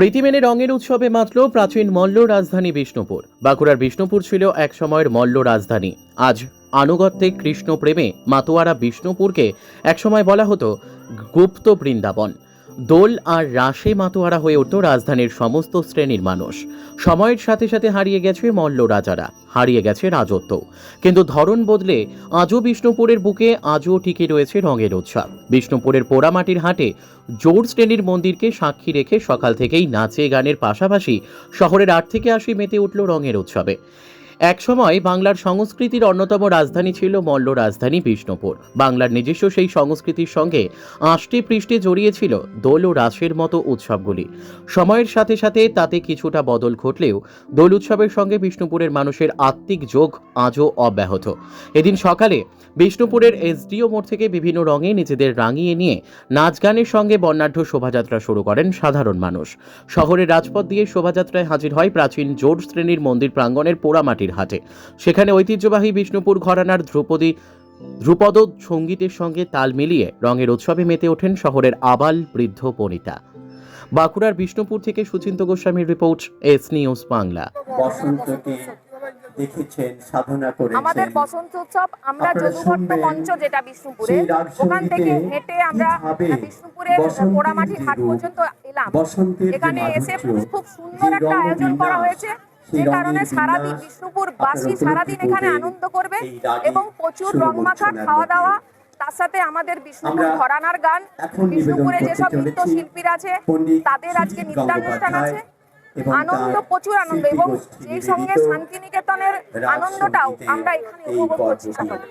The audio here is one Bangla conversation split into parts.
রীতি মেনে রঙের উৎসবে মাতল প্রাচীন মল্ল রাজধানী বিষ্ণুপুর। বাঁকুড়ার বিষ্ণুপুর ছিল এক সময়ের মল্ল রাজধানী। আজ আনুগত্যে কৃষ্ণ প্রেমে মাতোয়ারা বিষ্ণুপুরকে একসময় বলা হতো গুপ্ত বৃন্দাবন। দোল আর রাসে মাতোয়ারা হয়ে উঠত রাজধানীর সমস্ত শ্রেণির মানুষ। সময়ের সাথে সাথে হারিয়ে গেছে মল্ল রাজারা, হারিয়ে গেছে রাজত্ব। কিন্তু ধরন বদলে আজও বিষ্ণুপুরের বুকে আজও টিকে রয়েছে রঙের উৎসব। বিষ্ণুপুরের পোড়ামাটির হাটে জোর শ্রেণির মন্দিরকে সাক্ষী রেখে সকাল থেকেই নাচে গানের পাশাপাশি শহরের আট থেকে আশি মেতে উঠল রঙের উৎসবে। একসময় বাংলার সংস্কৃতির অন্যতম রাজধানী ছিল মল্ল রাজধানী বিষ্ণুপুর। বাংলার নিজস্ব সেই সংস্কৃতির সঙ্গে আষ্টে পৃষ্ঠে জড়িয়েছিল দোল ও রাসের মতো উৎসবগুলি। সময়ের সাথে সাথে তাতে কিছুটা বদল ঘটলেও দোল উৎসবের সঙ্গে বিষ্ণুপুরের মানুষের আত্মিক যোগ আজও অব্যাহত। এদিন সকালে বিষ্ণুপুরের এসডিও মোড় থেকে বিভিন্ন রঙে নিজেদের রাঙিয়ে নিয়ে নাচ গানের সঙ্গে বর্ণাঢ্য শোভাযাত্রা শুরু করেন সাধারণ মানুষ। শহরের রাজপথ দিয়ে শোভাযাত্রায় হাজির হয় প্রাচীন জোর শ্রেণির মন্দির প্রাঙ্গণের পোড়ামাটির হাটে। সেখানে ঐতিহ্যবাহী বিষ্ণুপুর ঘরানার ধ্রুপদী ধ্রুপদ সঙ্গীতের সঙ্গে তাল মিলিয়ে রঙের উৎসবে মেতে ওঠেন শহরের আবাল বৃদ্ধ বনিতা। বাঁকুড়ার বিষ্ণুপুর থেকে সুচিন্ত গোস্বামীর রিপোর্ট এস নিউজ বাংলা। বসন্তকে দেখেছেন সাধনা করেছেন। আমাদের বসন্ত উৎসব আমরা যদুভট্ট মঞ্চ যেটা বিষ্ণুপুরে ওখান থেকে হেঁটে আমরা বিষ্ণুপুরের পোড়ামাটির হাট পর্যন্ত এলাম। এখানে এসে খুব সুন্দর একটা আয়োজন করা হয়েছে। যে কারণে সারাদিন বিষ্ণুপুর বাসী সারাদিন এখানে আনন্দ করবে এবং প্রচুর সুর রং মাখা খাওয়া দাওয়া তার সাথে আমাদের বিষ্ণুপুর ঘরানার গান। বিষ্ণুপুরে যেসব চলেছি নৃত্যশিল্পীরা আছে তাদের আজকে নৃত্যানুষ্ঠান আছে। আনন্দ প্রচুর আনন্দ এবং সেই সঙ্গে শান্তিনিকেতনের আনন্দটাও আমরা এখানে উপভোগ করছি। সকলে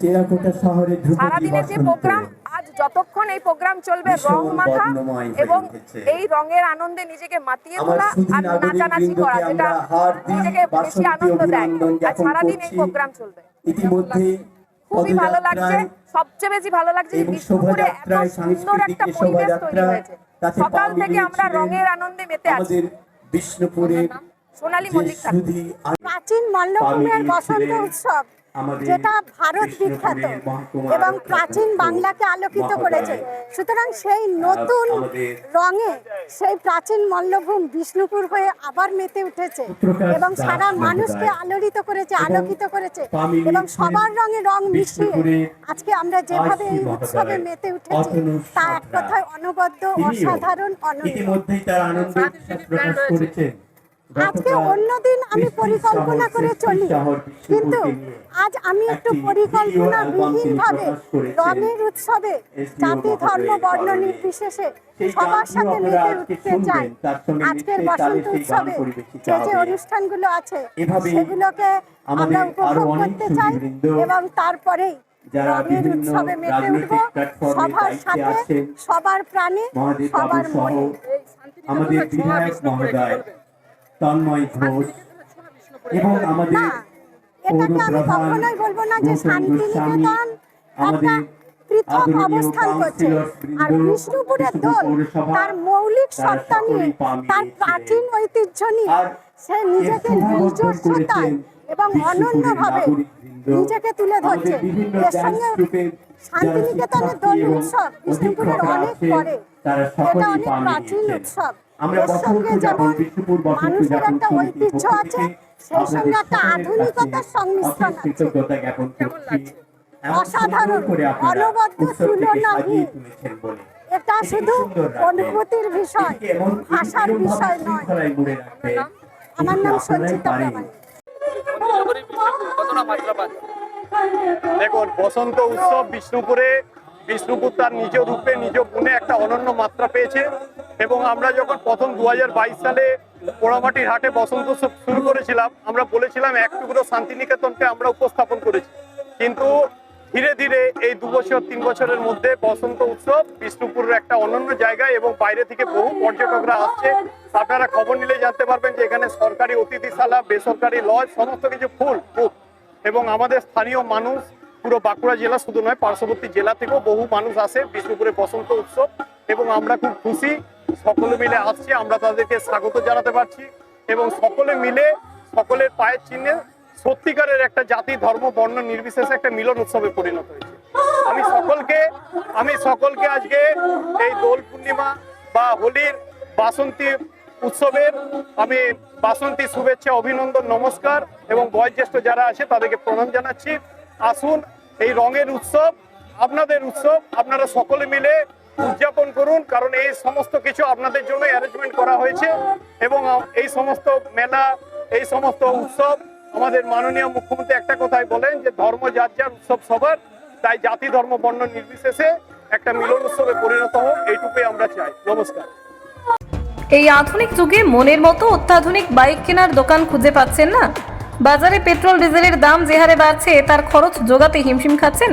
টেরাকোটা শহরে ধ্রুপদী সারাদিনের যে প্রোগ্রাম আজ যতক্ষণ এই প্রোগ্রাম চলবে রং মাখা এবং এই রঙের আনন্দে নিজেকে মাতিয়ে তোলা আর নাচানাচি করা যেটা নিজেকে বেশি আনন্দ দেয়। আর সারাদিন এই প্রোগ্রাম চলবে। ইতিমধ্যে খুবই ভালো লাগছে। সবচেয়ে বেশি ভালো লাগছে যে বিষ্ণুপুরে এত শোভাযাত্রায় সুন্দর সাংস্কৃতিক একটা পরিবেশ তৈরি শোভাযাত্রা, হয়েছে তাতে সকাল থেকে আমরা রঙের আনন্দে মেতে আছি। আমাদের বিষ্ণুপুরের সোনালী মল্লিক প্রাচীন মল্লভূমের বসন্ত উৎসব। যেটা ভারত বিখ্যাত এবং প্রাচীন বাংলাকে আলোকিত করেছে। সুতরাং সেই নতুন রঙে সেই প্রাচীন মল্লভূম বিষ্ণুপুর হয়ে আবার মেতে উঠেছে এবং সারা মানুষকে আলোড়িত করেছে আলোকিত করেছে। এবং সবার রঙে রং মিশিয়ে আজকে আমরা যেভাবে এই উৎসবে মেতে উঠেছি তা এক কথায় অনবদ্য অসাধারণ অনন্য। ইতিমধ্যেই তার আনন্দ প্রকাশ করেছেন। আজকে গতকাল অন্যদিন আমি পরিকল্পনা করে চলি। কিন্তু আজ আমি একটু পরিকল্পনা ভিডিও বিহীন ভাবে রঙের উৎসবে জাতি ধর্ম বর্ণ নির্বিশেষে সবার সাথে আজকে উঠতে চাই। আজকের বসন্ত উৎসবে যে যে অনুষ্ঠানগুলো আছে সেগুলোকে আমরা উপভোগ করতে চাই এবং তারপরেই রঙের উৎসবে মেতে উঠব। সবার দায়িত্বে সাথে সবার প্রাণে সবার মনে। আমাদের বিধায়ক মহোদয়। তন্ময় ঘোষ এবং আমাদের পৌরপ্রধান গোস্বামী, পৃথক অবস্থান করছে। আর বিষ্ণুপুরের দোল তার মৌলিক সত্তা নিয়ে। তার প্রাচীন ঐতিহ্য নিয়ে সে নিজেকে নিজস্বতায় এবং অনন্যভাবে নিজেকে তুলে ধরছে। এর সঙ্গে শান্তিনিকেতনের দোল উৎসব বিষ্ণুপুরের অনেক পরে। এটা অনেক প্রাচীন উৎসব। আমরা যেমন বিষ্ণুপুর বসন্ত মানুষের উদযাপন একটা সমিতির ঐতিহ্য আছে সেই সঙ্গে একটা আধুনিকতার সংমিশ্রণ আছে। কৃতজ্ঞতা জ্ঞাপন করছি। অসাধারণ, সুন্দর করে আপনারা অনবদ্য তুলনাহীন। সাজিয়ে তুলেছেন বলে। এটা শুধু অনুভূতির বিষয় ভাষার বিষয় নয়। শৃঙ্খলায় মুড়ে রাখবেন। আমার নাম সঞ্চিতা দেখুন বসন্ত উৎসব বিষ্ণুপুরে বিষ্ণুপুর তার নিজ রূপে নিজ গুণে একটা অনন্য মাত্রা পেয়েছে। এবং আমরা যখন প্রথম দু হাজার বাইশ সালে পোড়ামাটির হাটে বসন্ত উৎসব শুরু করেছিলাম, আমরা বলেছিলাম এক টুকরো শান্তিনিকেতনকে আমরা উপস্থাপন করেছি। কিন্তু ধীরে ধীরে এই দু বছর তিন বছরের মধ্যে বসন্ত উৎসব বিষ্ণুপুরের একটা অনন্য জায়গা এবং বাইরে থেকে বহু পর্যটকরা আসছে। আপনারা খবর নিলে জানতে পারবেন যে এখানে সরকারি অতিথিশালা, বেসরকারি লজ, সমস্ত কিছু ফুল বুক এবং আমাদের স্থানীয় মানুষ পুরো বাঁকুড়া জেলা, শুধু নয়, পার্শ্ববর্তী জেলা থেকেও বহু মানুষ আসে বিষ্ণুপুরে বসন্ত উৎসব। এবং আমরা খুব খুশি সকলে মিলে আসছে, আমরা তাদেরকে স্বাগত জানাতে পারছি এবং সকলে মিলে সকলের পায়ের চিহ্নে সত্যিকারের একটা জাতি, ধর্ম, বর্ণ, নির্বিশেষে একটা মিলন উৎসবে পরিণত হয়েছে। আমি সকলকে আমি সকলকে আজকে এই দোল পূর্ণিমা বা হোলির বাসন্তী উৎসবের আমি বাসন্তী শুভেচ্ছা, অভিনন্দন, নমস্কার এবং বয়োজ্যেষ্ঠ যারা আছে তাদেরকে প্রণাম জানাচ্ছি। আসুন, এই রঙের উৎসব, আপনাদের উৎসব, আপনারা সকলে মিলে উদযাপন করুন, কারণ এই সমস্ত কিছু আপনাদের জন্য অ্যারেঞ্জমেন্ট করা হয়েছে এবং এই সমস্ত মেলা, এই সমস্ত উৎসব আমাদের মাননীয় মুখ্যমন্ত্রী একটা কথাই বলেন যে ধর্ম যার যার উৎসব সবার, তাই জাতি, ধর্ম, বর্ণ নির্বিশেষে একটা মিলন উৎসবে পরিণত হোক, এইটুকুই আমরা চাই। নমস্কার। এই আধুনিক যুগে মনের মতো অত্যাধুনিক বাইক কেনার দোকান খুঁজে পাচ্ছেন না? বাজারে পেট্রোল, ডিজেলের দাম যে হারে বাড়ছে, তার খরচ যোগাতে হিমশিম খাচ্ছেন?